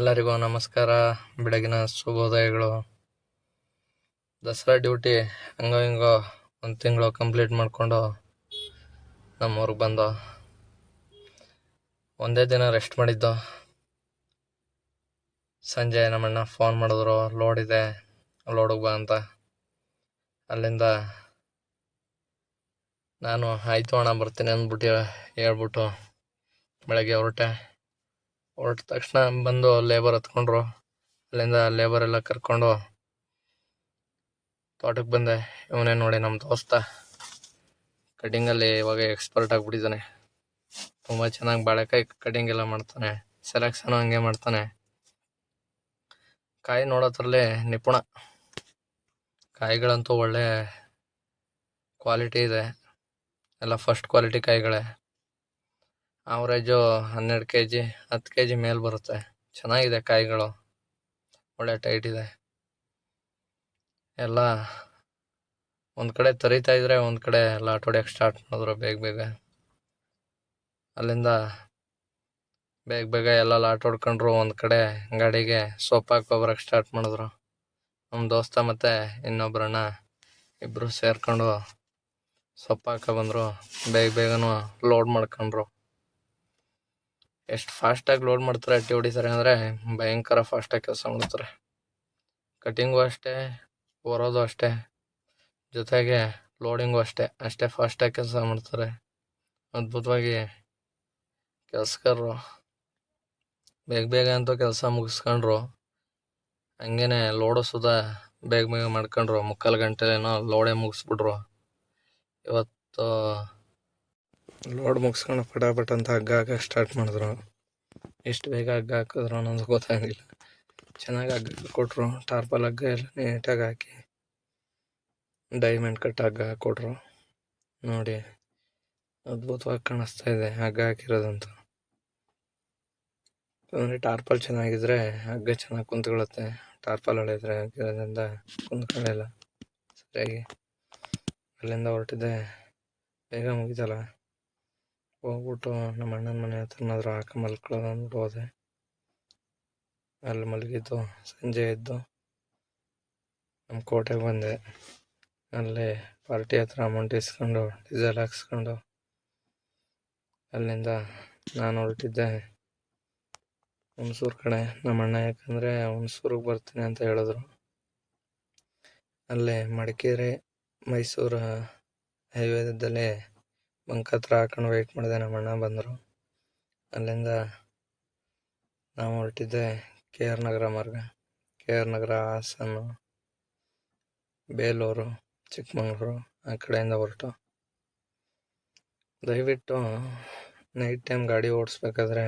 ಎಲ್ಲರಿಗೂ ನಮಸ್ಕಾರ. ಬೆಳಗಿನ ಶುಭೋದಯಗಳು. ದಸರಾ ಡ್ಯೂಟಿ ಹಂಗೋ ಹಿಂಗೋ ಒಂದು ತಿಂಗಳು ಕಂಪ್ಲೀಟ್ ಮಾಡಿಕೊಂಡು ನಮ್ಮೂರಿಗೆ ಬಂದು ಒಂದೇ ದಿನ ರೆಸ್ಟ್ ಮಾಡಿದ್ದು. ಸಂಜೆ ನಮ್ಮಣ್ಣ ಫೋನ್ ಮಾಡಿದ್ರು ಲೋಡ್ ಇದೆ ಲೋಡಿಗೆ ಬಾ ಅಂತ. ಅಲ್ಲಿಂದ ನಾನು, ಆಯಿತು ಅಣ್ಣ, ಬರ್ತೀನಿ ಅಂದ್ಬಿಟ್ಟು ಹೇಳ್ಬಿಟ್ಟು ಬೆಳಗ್ಗೆ ಹೊರಟೆ. ಹೊರಟ ತಕ್ಷಣ ಬಂದು ಲೇಬರ್ ಹತ್ಕೊಂಡ್ರು. ಅಲ್ಲಿಂದ ಲೇಬರ್ ಎಲ್ಲ ಕರ್ಕೊಂಡು ತೋಟಕ್ಕೆ ಬಂದೆ. ಇವನೇ ನೋಡಿ ನಮ್ಮ ದೋಸ್ತ. ಕಟಿಂಗಲ್ಲಿ ಇವಾಗ ಎಕ್ಸ್ಪರ್ಟ್ ಆಗಿಬಿಟ್ಟಿದ್ದಾನೆ ತುಂಬ ಚೆನ್ನಾಗಿ ಬಾಳೆಕಾಯಿ ಕಟಿಂಗ್ ಎಲ್ಲ ಮಾಡ್ತಾನೆ. ಸೆಲೆಕ್ಷನ್ ಹಂಗೆ ಮಾಡ್ತಾನೆ. ಕಾಯಿ ನೋಡೋದ್ರಲ್ಲಿ ನಿಪುಣ. ಕಾಯಿಗಳಂತೂ ಒಳ್ಳೆ ಕ್ವಾಲಿಟಿ ಇದೆ. ಎಲ್ಲ ಫಸ್ಟ್ ಕ್ವಾಲಿಟಿ ಕಾಯಿಗಳೇ. ಆವ್ರೇಜು ಹನ್ನೆರಡು ಕೆ ಜಿ ಹತ್ತು ಕೆ ಜಿ ಮೇಲೆ ಬರುತ್ತೆ. ಚೆನ್ನಾಗಿದೆ ಕಾಯಿಗಳು. ಒಳ್ಳೆ ಟೈಟ್ ಇದೆ. ಎಲ್ಲ ಒಂದು ಕಡೆ ತರಿತಾ ಇದ್ರೆ ಒಂದು ಕಡೆ ಎಲ್ಲ ಹೊಡಿಯೋಕ್ಕೆ ಸ್ಟಾರ್ಟ್ ಮಾಡಿದ್ರು ಬೇಗ ಬೇಗ. ಅಲ್ಲಿಂದ ಬೇಗ ಬೇಗ ಎಲ್ಲ ಲಾಟ್ ಹೊಡ್ಕೊಂಡ್ರು ಒಂದು ಕಡೆ ಗಾಡಿಗೆ ಸೊಪ್ಪು ಹಾಕಿ ಸ್ಟಾರ್ಟ್ ಮಾಡಿದ್ರು. ನಮ್ಮ ದೋಸ್ತ ಮತ್ತು ಇನ್ನೊಬ್ಬರನ್ನ ಇಬ್ಬರು ಸೇರ್ಕೊಂಡು ಸೊಪ್ಪು ಹಾಕೋ ಬಂದರು. ಬೇಗ ಬೇಗನೂ ಲೋಡ್ ಮಾಡ್ಕೊಂಡ್ರು. ಎಷ್ಟು ಫಾಸ್ಟಾಗಿ ಲೋಡ್ ಮಾಡ್ತಾರೆ ಅಟ್ಟಿ ಹೊಡಿತಾರೆ ಅಂದರೆ ಭಯಂಕರ ಫಾಸ್ಟಾಗಿ ಕೆಲಸ ಮಾಡ್ತಾರೆ. ಕಟಿಂಗು ಅಷ್ಟೇ, ಬರೋದು ಅಷ್ಟೇ, ಜೊತೆಗೆ ಲೋಡಿಂಗು ಅಷ್ಟೇ ಅಷ್ಟೇ ಫಾಸ್ಟಾಗಿ ಕೆಲಸ ಮಾಡ್ತಾರೆ. ಅದ್ಭುತವಾಗಿ ಕೆಲಸಗಾರರು ಬೇಗ ಬೇಗ ಅಂತ ಕೆಲಸ ಮುಗಿಸ್ಕೊಂಡ್ರು, ಹಂಗೇನೆ ಲೋಡು ಸುಧಾ ಬೇಗ ಬೇಗ ಮಾಡ್ಕೊಂಡ್ರು, ಮುಕ್ಕಾಲು ಗಂಟೆಲೇನೋ ಲೋಡೇ ಮುಗಿಸ್ಬಿಟ್ರು. ಇವತ್ತು ಲೋಡ್ ಮುಗಿಸ್ಕೊಂಡು ಪಟಾಪಟ್ ಅಂತ ಹಗ್ಗ ಹಾಕ ಸ್ಟಾರ್ಟ್ ಮಾಡಿದ್ರು. ಎಷ್ಟು ಬೇಗ ಹಗ್ಗ ಹಾಕಿದ್ರು ಅನ್ನೋದು ಗೊತ್ತಾಗಿಲ್ಲ ಚೆನ್ನಾಗಿ ಹಗ್ಗ ಕೊಟ್ಟರು ಟಾರ್ಪಲ್ ಹಗ್ಗ ಎಲ್ಲ ನೀಟಾಗಿ ಹಾಕಿ ಡೈಮಂಡ್ ಕಟ್ ಹಗ್ಗ ಕೊಟ್ಟರು ನೋಡಿ, ಅದ್ಭುತವಾಗಿ ಕಾಣಿಸ್ತಾ ಇದೆ ಹಗ್ಗ ಹಾಕಿರೋದಂತೂ. ಅಂದರೆ ಟಾರ್ಪಲ್ ಚೆನ್ನಾಗಿದ್ರೆ ಹಗ್ಗ ಚೆನ್ನಾಗಿ ಕುಂತ್ಕೊಳ್ಳುತ್ತೆ. ಟಾರ್ಪಲ್ ಹೊಳೆದ್ರೆ ಹಾಕಿರೋದ್ರಿಂದ ಕುಂತ್ಕೊಳ್ಳಲ್ಲ. ಸರಿಯಾಗಿ ಅಲ್ಲಿಂದ ಹೊರಟಿದೆ ಬೇಗ ಮುಗಿತಲ್ಲ? ಹೋಗ್ಬಿಟ್ಟು ನಮ್ಮ ಅಣ್ಣನ ಮನೆ ಹತ್ರ ಹಾಕ ಹಾಕಿ ಮಲ್ಕೊಳ್ಳೋದು ಅಂದ್ಬಿಟ್ಟು ಹೋದೆ. ಅಲ್ಲಿ ಮಲಗಿದ್ದು, ಸಂಜೆ ಎದ್ದು ನಮ್ಮ ಕೋಟೆಗೆ ಬಂದೆ. ಅಲ್ಲಿ ಪಾರ್ಟಿ ಹತ್ರ ಅಮೌಂಟ್ ಇಸ್ಕೊಂಡು, ಡೀಸೆಲ್ ಹಾಕ್ಸ್ಕೊಂಡು, ಅಲ್ಲಿಂದ ನಾನು ಹೊರಟಿದ್ದೆ. ಹುಣಸೂರು ಕಡೆ ನಮ್ಮ ಅಣ್ಣ ಯಾಕಂದರೆ ಹುಣಸೂರಿಗೆ ಬರ್ತೀನಿ ಅಂತ ಹೇಳಿದ್ರು. ಅಲ್ಲೇ ಮಡಿಕೇರಿ, ಮೈಸೂರು ಹೈವೇದಲ್ಲಿ ಬಂಕ್ ಹತ್ರ ಹಾಕೊಂಡು ವೇಟ್ ಮಾಡಿದೆ, ನಮ್ಮ ಅಣ್ಣ ಬಂದರು. ಅಲ್ಲಿಂದ ನಾವು ಹೊರಟಿದ್ದೆ ಕೆ ಆರ್ ನಗರ ಮಾರ್ಗ. ಕೆ ಆರ್ ನಗರ, ಹಾಸನ, ಬೇಲೂರು, ಚಿಕ್ಕಮಗಳೂರು ಆ ಕಡೆಯಿಂದ ಹೊರಟು. ದಯವಿಟ್ಟು ನೈಟ್ ಟೈಮ್ ಗಾಡಿ ಓಡಿಸ್ಬೇಕಾದ್ರೆ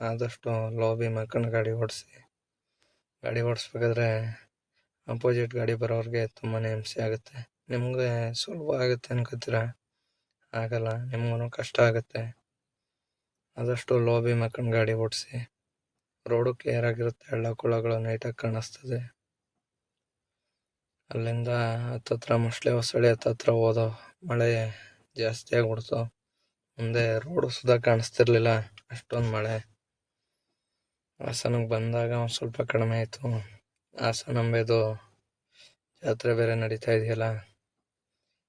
ಆದಷ್ಟು ಲೋ ಬೀಮ್ ಗಾಡಿ ಓಡಿಸಿ. ಗಾಡಿ ಓಡಿಸ್ಬೇಕಾದ್ರೆ ಅಪೋಸಿಟ್ ಗಾಡಿ ಬರೋರಿಗೆ ತುಂಬಾ ಹಿಂಸೆ ಆಗುತ್ತೆ. ನಿಮಗೆ ಸುಲಭ ಆಗುತ್ತೆ ಅನ್ಕೋತೀರ? ಆಗಲ್ಲ ನಿಮ್ಗೂ ಕಷ್ಟ ಆಗುತ್ತೆ. ಆದಷ್ಟು ಲೋಬಿ ಬೀಮ್ ಗಾಡಿ ಓಡಿಸಿ. ರೋಡು ಕ್ಲಿಯರ್ ಆಗಿರುತ್ತೆ ಹಳ್ಳ ಕುಳಗಳು ನೈಟಾಗಿ ಕಾಣಿಸ್ತದೆ. ಅಲ್ಲಿಂದ ಹತ್ತತ್ರ ಮುಸ್ಲೆ ಹೊಸಳಿ ಹತ್ತತ್ರ ಹೋದೋ ಮಳೆ ಜಾಸ್ತಿ ಆಗ್ಬಿಡ್ತು. ಮುಂದೆ ರೋಡು ಸುದಾ ಕಾಣಿಸ್ತಿರ್ಲಿಲ್ಲ, ಅಷ್ಟೊಂದು ಮಳೆ. ಹಾಸನಕ್ಕೆ ಬಂದಾಗ ಒಂದು ಸ್ವಲ್ಪ ಕಡಿಮೆ ಆಯಿತು. ಹಾಸನಾಂಬೆದು ಜಾತ್ರೆ ಬೇರೆ ನಡೀತಾ ಇದೆಯಲ್ಲ.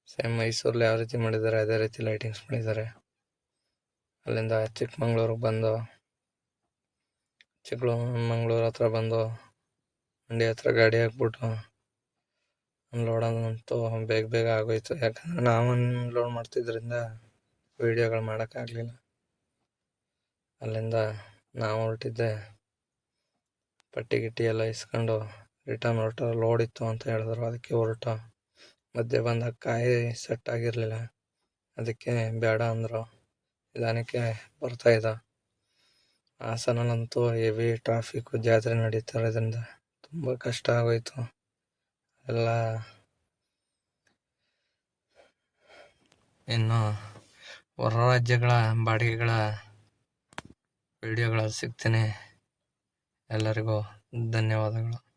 ಸೇಮ್ ಮೈಸೂರಲ್ಲಿ ಯಾವ ರೀತಿ ಮಾಡಿದ್ದಾರೆ, ಅದೇ ರೀತಿ ಲೈಟಿಂಗ್ಸ್ ಮಾಡಿದ್ದಾರೆ. ಅಲ್ಲಿಂದ ಚಿಕ್ಕಮಂಗ್ಳೂರಿಗೆ ಬಂದು, ಚಿಕ್ಕಮಂಗ್ಳೂರು ಹತ್ರ ಬಂದು ಮಂಡಿ ಹತ್ರ ಗಾಡಿ ಹಾಕ್ಬಿಟ್ಟು ಅನ್ಲೋಡ್ ಅಂತೂ ಬೇಗ ಬೇಗ ಆಗೋಯ್ತು. ಯಾಕಂದ್ರೆ ನಾವು ಅನ್ಲೋಡ್ ಮಾಡ್ತಿದ್ರಿಂದ ವೀಡಿಯೋಗಳು ಮಾಡೋಕ್ಕಾಗಲಿಲ್ಲ ಅಲ್ಲಿಂದ ನಾವು ಹೊರಟಿದ್ದೆ, ಪಟ್ಟಿ ಗಿಟ್ಟಿ ಎಲ್ಲ ಇಸ್ಕೊಂಡು ರಿಟರ್ನ್ ಹೊರಟ ಲೋಡ್ ಇತ್ತು ಅಂತ ಹೇಳಿದ್ರು. ಅದಕ್ಕೆ ಹೊರಟ. ಮಧ್ಯೆ ಬಂದಾಗ ಕಾಯಿ ಸೆಟ್ ಆಗಿರಲಿಲ್ಲ. ಅದಕ್ಕೆ ಬೇಡ ಅಂದರು. ನಿಧಾನಕ್ಕೆ ಬರ್ತಾಯಿದ್ದ ಹಾಸನಲ್ಲಂತೂ ಹೆವಿ ಟ್ರಾಫಿಕ್ಕು ಜಾತ್ರೆ ನಡೀತಾ ಇರೋದ್ರಿಂದ ತುಂಬ ಕಷ್ಟ ಆಗೋಯಿತು. ಎಲ್ಲ ಇನ್ನು ಹೊರ ರಾಜ್ಯಗಳ ಬಾಡಿಗೆಗಳ ವಿಡಿಯೋಗಳಲ್ಲಿ ಸಿಗ್ತೀನಿ. ಎಲ್ಲರಿಗೂ ಧನ್ಯವಾದಗಳು.